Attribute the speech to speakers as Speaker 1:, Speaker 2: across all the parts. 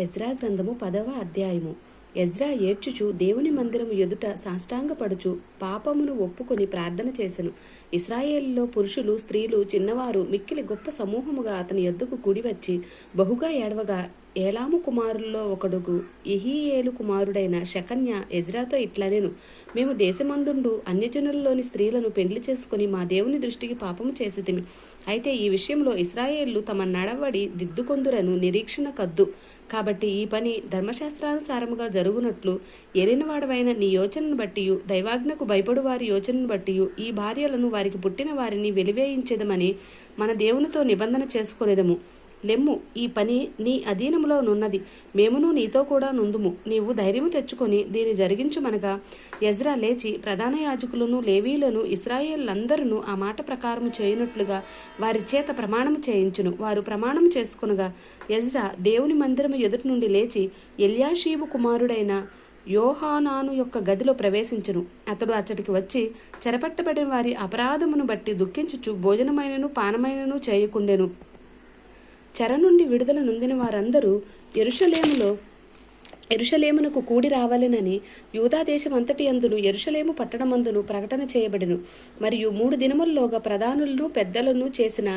Speaker 1: Ezra గ్రంథము పదవ అధ్యాయము. ఎజ్రా ఏడ్చుచు దేవుని మందిరము ఎదుట సాష్టాంగపడుచు పాపమును ఒప్పుకొని ప్రార్థన చేసెను. ఇస్రాయేల్లో పురుషులు స్త్రీలు చిన్నవారు మిక్కిలి గొప్ప సమూహముగా అతని ఎద్దుకు కూడివచ్చి బహుగా ఏడవగా ఏలాము కుమారుల్లో ఒకడుగు ఇహీయేలు కుమారుడైన శకన్య ఎజ్రాతో ఇట్లనేను. మేము దేశమందుండు అన్యజనులలోని స్త్రీలను పెండ్లి చేసుకుని మా దేవుని దృష్టికి పాపము చేసితిమి. అయితే ఈ విషయంలో ఇస్రాయేళ్ళు తమ నడవడి దిద్దుకొందురను నిరీక్షణ కద్దు. కాబట్టి ఈ పని ధర్మశాస్త్రానుసారముగా జరుగునట్లు ఎరినవాడవైన నీ యోచనను బట్టియు దైవాజ్ఞకు భయపడు వారి యోచనను బట్టియు ఈ భార్యలను వారికి పుట్టిన వారిని వెలివేయించదమని మన దేవునితో నిబంధన చేసుకోలేదము. లెమ్ము ఈ పని నీ అధీనములో నున్నది. మేమును నీతో కూడా నుందుము. నీవు ధైర్యము తెచ్చుకొని దీని జరిగించుమనగా ఎజ్రా లేచి ప్రధాన యాజకులను లేవీలను ఇస్రాయేళ్ళందరూ ఆ మాట ప్రకారము చేయనట్లుగా వారి చేత ప్రమాణము చేయించును. వారు ప్రమాణం చేసుకునగా ఎజ్రా దేవుని మందిరము ఎదుటి నుండి లేచి ఎల్యాషీబు కుమారుడైన యోహానాను యొక్క గదిలో ప్రవేశించును. అతడు అచ్చటికి వచ్చి చెరపట్టబడిన వారి అపరాధమును బట్టి దుఃఖించుచు భోజనమైనను పానమైనను చేయకుండెను. చెర నుండి విడుదల నొందిన వారందరూ ఎరుషలేములో ఎరుషలేమునకు కూడి రావాలనని యూదా దేశం అంతటి అందును ఎరుషలేము పట్టణమందును ప్రకటన చేయబడిను. మరియు మూడు దినముల్లోగా ప్రధానులను పెద్దలను చేసిన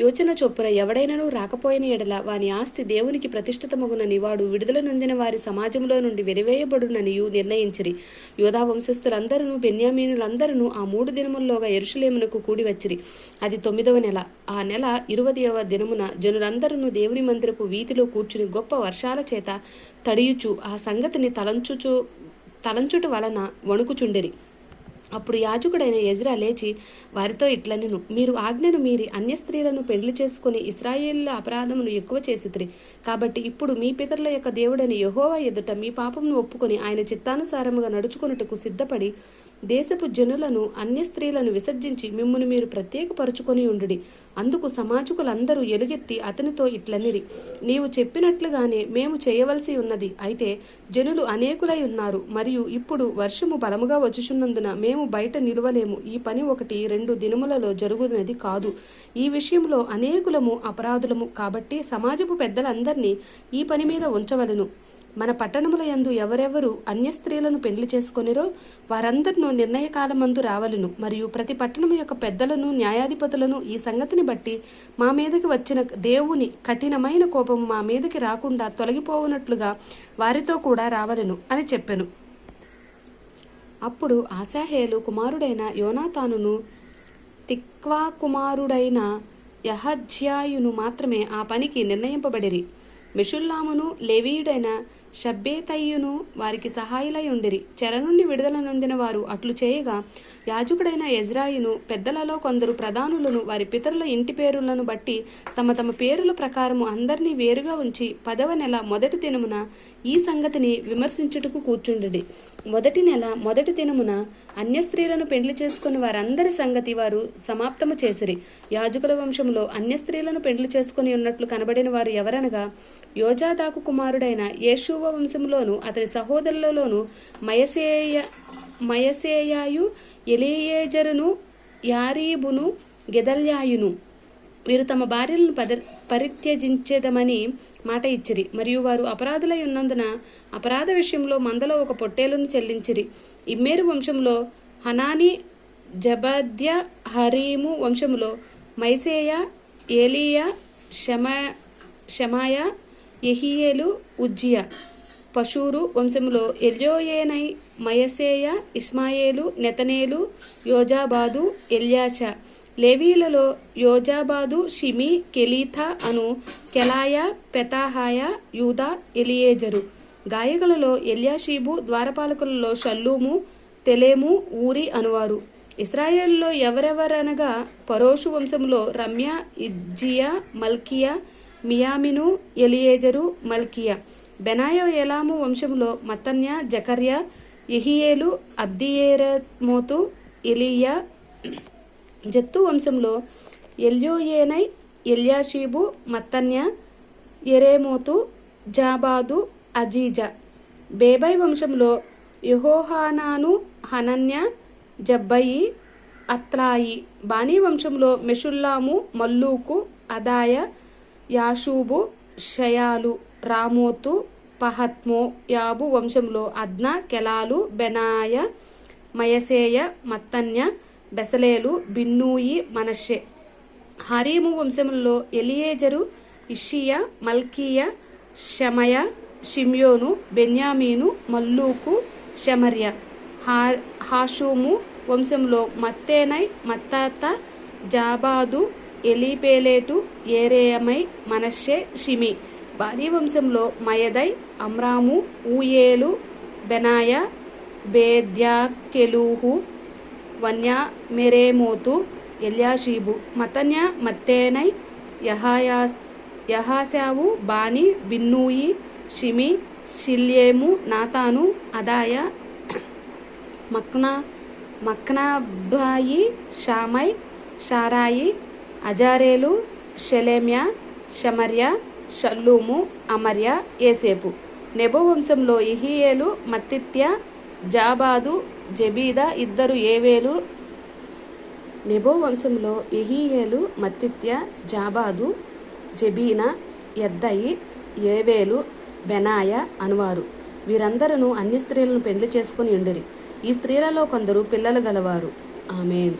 Speaker 1: యోచన చొప్పున ఎవడైనను రాకపోయిన ఎడల వాని ఆస్తి దేవునికి ప్రతిష్ఠితమగునని వాడు విడుదల నొందిన వారి సమాజంలో నుండి వెలివేయబడుననియు నిర్ణయించిరి. యోధా వంశస్థులందరూ బెన్యామీనులందరూ ఆ మూడు దినముల్లోగా ఎరుషలేమునకు కూడి వచ్చిరి. అది తొమ్మిదవ నెల. ఆ నెల ఇరవదవ దినమున జనులందరూ దేవుని మందిరపు వీధిలో కూర్చుని గొప్ప వర్షాల చేత తడియుచు ఆ సంగతిని తలంచుచు తలంచుట వలన వణుకుచుండిరి. అప్పుడు యాజకుడైన ఎజ్రా లేచి వారితో ఇట్లనెను. మీరు ఆజ్ఞను మీరి అన్య స్త్రీలను పెళ్ళి చేసుకుని ఇస్రాయేళ్ళ అపరాధమును ఎక్కువ చేసితిరి. కాబట్టి ఇప్పుడు మీ పితరుల యొక్క దేవుడని యహోవా ఎదుట మీ పాపమును ఒప్పుకొని ఆయన చిత్తానుసారముగా నడుచుకొనుటకు సిద్ధపడి దేశపు జనులను అన్య స్త్రీలను విసర్జించి మిమ్మును మీరు ప్రత్యేకపరుచుకొని ఉండుడి. అందుకు సమాజకులందరూ ఎలుగెత్తి అతనితో ఇట్లనిరి. నీవు చెప్పినట్లుగానే మేము చేయవలసి ఉన్నది. అయితే జనులు అనేకులై ఉన్నారు. మరియు ఇప్పుడు వర్షము బలముగా వచ్చుచున్నందున మేము బయట నిలవలేము. ఈ పని ఒకటి రెండు దినములలో జరుగునది కాదు. ఈ విషయంలో అనేకులము అపరాధులము. కాబట్టి సమాజపు పెద్దలందరినీ ఈ పని మీద ఉంచవలను. మన పట్టణముల యందు ఎవరెవరు అన్య స్త్రీలను పెండ్లి చేసుకొనిరో వారందరినూ నిర్ణయకాలమందు రావలను. మరియు ప్రతి పట్టణము యొక్క పెద్దలను న్యాయాధిపతులను ఈ సంగతిని బట్టి మా మీదకి వచ్చిన దేవుని కఠినమైన కోపము మా మీదకి రాకుండా తొలగిపోవునట్లుగా వారితో కూడా రావలను అని చెప్పెను. అప్పుడు ఆశాహేలు కుమారుడైన యోనాతానును తిక్వా కుమారుడైన యహజ్యాయును మాత్రమే ఆ పనికి నిర్ణయింపబడిరి. మెషుల్లామును లేవీయుడైన షబ్బేతయ్యును వారికి సహాయులై ఉండిరి. చెర నుండి విడుదల నొందిన వారు అట్లు చేయగా యాజకుడైన ఎజ్రాయిను పెద్దలలో కొందరు ప్రధానులను వారి పితరుల ఇంటి పేరులను బట్టి తమ తమ పేరుల ప్రకారము అందరినీ వేరుగా ఉంచి పదవ నెల మొదటి దినమున ఈ సంగతిని విమర్శించుటకు కూర్చుండి మొదటి నెల మొదటి దినమున అన్య స్త్రీలను పెండ్లి చేసుకుని వారందరి సంగతి వారు సమాప్తము చేసిరి. యాజకుల వంశంలో అన్య స్త్రీలను పెండ్లి చేసుకుని ఉన్నట్లు కనబడిన వారు ఎవరనగా యోజాదాకు కుమారుడైన యేషువ వంశములోను అతని సహోదరులలోను మయసేయ మయసేయాయు ఎలియేజరును యారీబును గెదల్యాయును. వీరు తమ భార్యలను పరి పరిత్యజించేదమని మాట ఇచ్చిరి. మరియు వారు అపరాధులై ఉన్నందున అపరాధ విషయంలో మందలో ఒక పొట్టేలును చెల్లించిరి. ఇమ్మేరు వంశంలో హనాని జబద్య హరీము వంశములో మైసేయ ఏలియా షమ షమాయ ఎహియేలు ఉజ్జియా. పశూరు వంశములో ఎల్యోయేనై మయసేయ ఇస్మాయేలు నెతనేలు యోజాబాదు ఎల్యాచ. లేవీలలో యోజాబాదు షిమి కెలీథా అను కెలాయ పెతాహాయ యూదా ఎలియేజరు. గాయకులలో ఎల్యాషీబు ద్వారపాలకులలో షల్లూము తెలేము ఊరి అనువారు. ఇస్రాయేల్లో ఎవరెవరనగా పరోషు వంశంలో రమ్య ఇజ్జియా మల్కియా మియామిను ఎలియేజరు మల్కియా. బెనాయో ఎలాము వంశంలో మత్తన్య జకర్య ఎహియేలు అబ్దియేరమోతు ఎలియా జత్తు వంశంలో ఎల్యోయేనై ఎల్యాషీబు మత్తన్య ఎరేమోతు జాబాదు అజీజా. బేబై వంశంలో యహోహానాను హనన్య జబ్బయి అత్రాయి. బానీ వంశంలో మెషుల్లాము మల్లూకు అదాయ యాషూబు షయాలు రామోతు పహత్మో యాబు వంశంలో అద్న కెలాలు బెనాయ మయసేయ మత్తన్య బెసలేలు బిన్నూయి మనషే హరీము వంశంలో ఎలియేజరు ఇషియ మల్కీయ షమయ షిమ్యోను బెన్యామీను మల్లూకు షమర్య. హాషూము వంశంలో మత్తేనై మత్తాత జాబాదు ఎలీపేలేటు ఏరేయమై మనషే షిమి. భారీ వంశంలో Maadai Amram Uel Benaiah Bedeiah Chelluh Vaniah Meremoth Eliashib Mattaniah Mattenai యహాయాస్ Jaasau Bani Binnui Shimei Shelemiah Nathan Adaiah makhana Machnadebai Shashai Sharai Azareel Shelemiah Shemariah Shallum Amariah ఏసేపు. నెబో వంశంలో ఇహియేలు మత్తిత్య జాబాదు జబీదా ఇద్దరు ఏవేలు. నెబో వంశంలో ఇహీయేలు మత్తిత్య జాబాదు జబీనా ఎద్దయి ఏవేలు బెనాయ అనువారు. వీరందరూ అన్ని స్త్రీలను పెండ్లి చేసుకుని ఉండిరి ఈ స్త్రీలలో కొందరు పిల్లలు గలవారు. ఆమెన్.